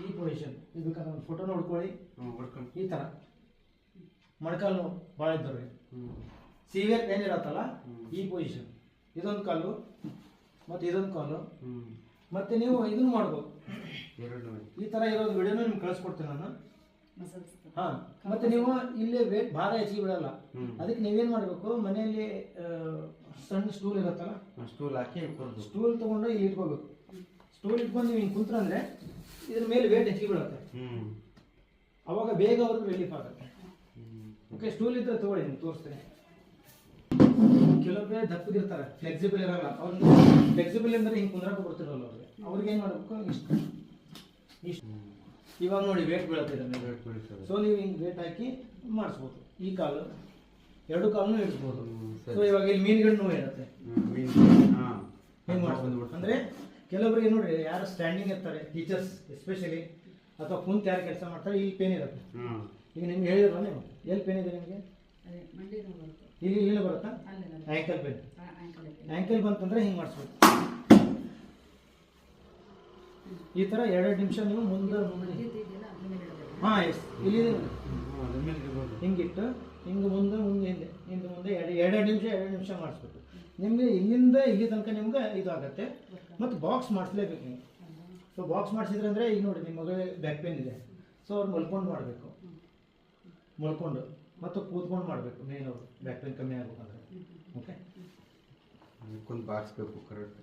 ಈ ಪೊಸಿಷನ್ ಇದು ಬೇಕಾದ್ರೆ ಒಂದು ಫೋಟೋ ನೋಡ್ಕೊಳ್ಳಿ. ಹೊಡ್ಕೊಂಡು ಈ ಥರ ಮೊಣಕಾಲು ಭಾಳ ಇದ್ದವ್ರಿ ಸಿವಿಯರ್ ಪೇನ್ ಇರತ್ತಲ್ಲ. ಈ ಪೊಸಿಷನ್ ಇದೊಂದು ಕಾಲು ಮತ್ತು ಇದೊಂದು ಕಾಲು. ಹ್ಞೂ ಮತ್ತೆ ನೀವು ಇದನ್ನ ಮಾಡ್ಬೋದು. ಈ ಥರ ಇರೋದು ವಿಡಿಯೋನು ನಿಮ್ಗೆ ಕಳಿಸ್ಕೊಡ್ತೀನಿ ನಾನು. ಹಾ. ಮತ್ತೆ ನೀವು ಇಲ್ಲೇ ವೇಟ್ ಭಾರ ಹೆಚ್ಚಿಗೆ ಬಿಡಲ್ಲ. ಅದಕ್ಕೆ ನೀವೇನ್ ಮಾಡಬೇಕು? ಮನೆಯಲ್ಲಿ ಸಣ್ಣ ಸ್ಟೂಲ್ ಇರುತ್ತಲ್ಲ? ಸ್ಟೂಲ್ ಹಾಕಿ ಸ್ಟೂಲ್ ತಗೊಂಡು ಇಲ್ಲಿ ಇಟ್ಕೋಬೇಕು. ಸ್ಟೂಲ್ ಇಟ್ಕೊಂಡು ನೀವು ಹಿಂಗೆ ಕುಂತ್ರಂದ್ರೆ ಇದ್ರ ಮೇಲೆ ವೇಟ್ ಹೆಚ್ಚಿಗೆ ಬೀಳುತ್ತೆ. ಹ್ಞೂ ಅವಾಗ ಬೇಗ ಅವ್ರಿಗೆ ರಿಲೀಫ್ ಆಗುತ್ತೆ. ಓಕೆ ಸ್ಟೂಲ್ ಇದ್ರೆ ತಗೊಳ್ಳಿ ನಿಮ್ಗೆ ತೋರಿಸ್ತೀನಿ. ಕೆಲವೊಬ್ಬರೇ ದಪ್ಪದಿರ್ತಾರೆ ಫ್ಲೆಕ್ಸಿಬಲ್ ಇರಲ್ಲ. ಅವ್ರಿಗೆ ಫ್ಲೆಕ್ಸಿಬಲ್ ಅಂದ್ರೆ ಹಿಂಗೆ ಕುಂದ್ರಕ್ಕೆ ಬರ್ತಿರಲ್ಲ ಅವ್ರಿಗೆ. ಅವ್ರಿಗೆ ಏನು ಮಾಡಬೇಕು? ಇಷ್ಟು. ಇಷ್ಟು. ಇವಾಗ ನೋಡಿ ವೇಟ್ ಬೀಳುತ್ತೆ ಇದ್ರ ಮೇಲೆ. ತುಳಿತದೆ ಸೊ ನೀವು ಹಿಂಗೆ ವೇಟ್ ಹಾಕಿ ಮಾಡಿಸ್ಬೋದು. ಈ ಕಾಲು ಎರಡು ಕಾಲು ಇಳಿಸ್ಬೋದು ಸೊ ಇವಾಗ ಇಲ್ಲಿ ಮೀನುಗಳು ನೋವು ಇರುತ್ತೆ. ಮೀನು ಹಾಂ. ಹೆಂಗೆ ಮಾಡ್ಬೋದು ಅಂದ್ರೆ ಕೆಲವೊಬ್ಬರಿಗೆ ನೋಡ್ರಿ ಯಾರು ಸ್ಟ್ಯಾಂಡಿಂಗ್ ಇರ್ತಾರೆ ಟೀಚರ್ಸ್ ಎಸ್ಪೆಷಲಿ ಅಥವಾ ಕುಂತ ಯಾರು ಕೆಲಸ ಮಾಡ್ತಾರೆ ಇಲ್ಲಿ ಪೇನ್ ಇರುತ್ತೆ. ಈಗ ನಿಮ್ಗೆ ಹೇಳಿದ್ರಲ್ಲ ನೀವು ಎಲ್ಲಿ ಪೇನ್ ಇದೆ ನಿಮಗೆ? ಅದೇ ಮಂಡಿ ನೋವು ಬರುತ್ತೆ. ಇಲ್ಲಿ ಇಲ್ಲಿ ಬರುತ್ತಾ? ಆ್ಯಂಕಲ್ ಪೇನ್ ಆ್ಯಂಕಲ್ ಬಂತಂದ್ರೆ ಹಿಂಗೆ ಮಾಡಿಸ್ಬೇಕು. ಈ ಥರ ಎರಡೆರಡು ನಿಮಿಷ ನೀವು ಮುಂದೆ ಹಾಂ ಎಸ್ ಇಲ್ಲಿ ಹಿಂಗಿಟ್ಟು ಹಿಂಗೆ ಮುಂದೆ ಮುಂದೆ ಹಿಂದೆ ಹಿಂದೆ ಮುಂದೆ ಎರಡು ಎರಡೆರಡು ನಿಮಿಷ ಎರಡು ನಿಮಿಷ ಮಾಡಿಸ್ಬೇಕು. ನಿಮಗೆ ಇಲ್ಲಿಂದ ಇಲ್ಲಿ ತನಕ ನಿಮ್ಗೆ ಇದಾಗತ್ತೆ. ಮತ್ತು ಬಾಕ್ಸ್ ಮಾಡಿಸ್ಲೇಬೇಕು ನೀವು. ಸೊ ಬಾಕ್ಸ್ ಮಾಡಿಸಿದ್ರೆ ಅಂದರೆ ಈಗ ನೋಡಿ, ನಿಮ್ಮ ಮಗಳ ಬ್ಯಾಕ್ ಪೇನ್ ಇದೆ. ಸೊ ಅವ್ರು ಮಲ್ಕೊಂಡು ಮಾಡಬೇಕು. ಮಲ್ಕೊಂಡು. ಮತ್ತು ಕೂತ್ಕೊಂಡು ಮಾಡಬೇಕು. ಮೇನ್ ಅವರು. ಬ್ಯಾಕ್ ಪೇನ್ ಕಮ್ಮಿ ಆಗ್ಬೇಕಂದ್ರೆ. ಓಕೆ ಅದಕ್ಕೊಂದು ಬಾರಿಸ್ಬೇಕು ಕರೆಕ್ಟ್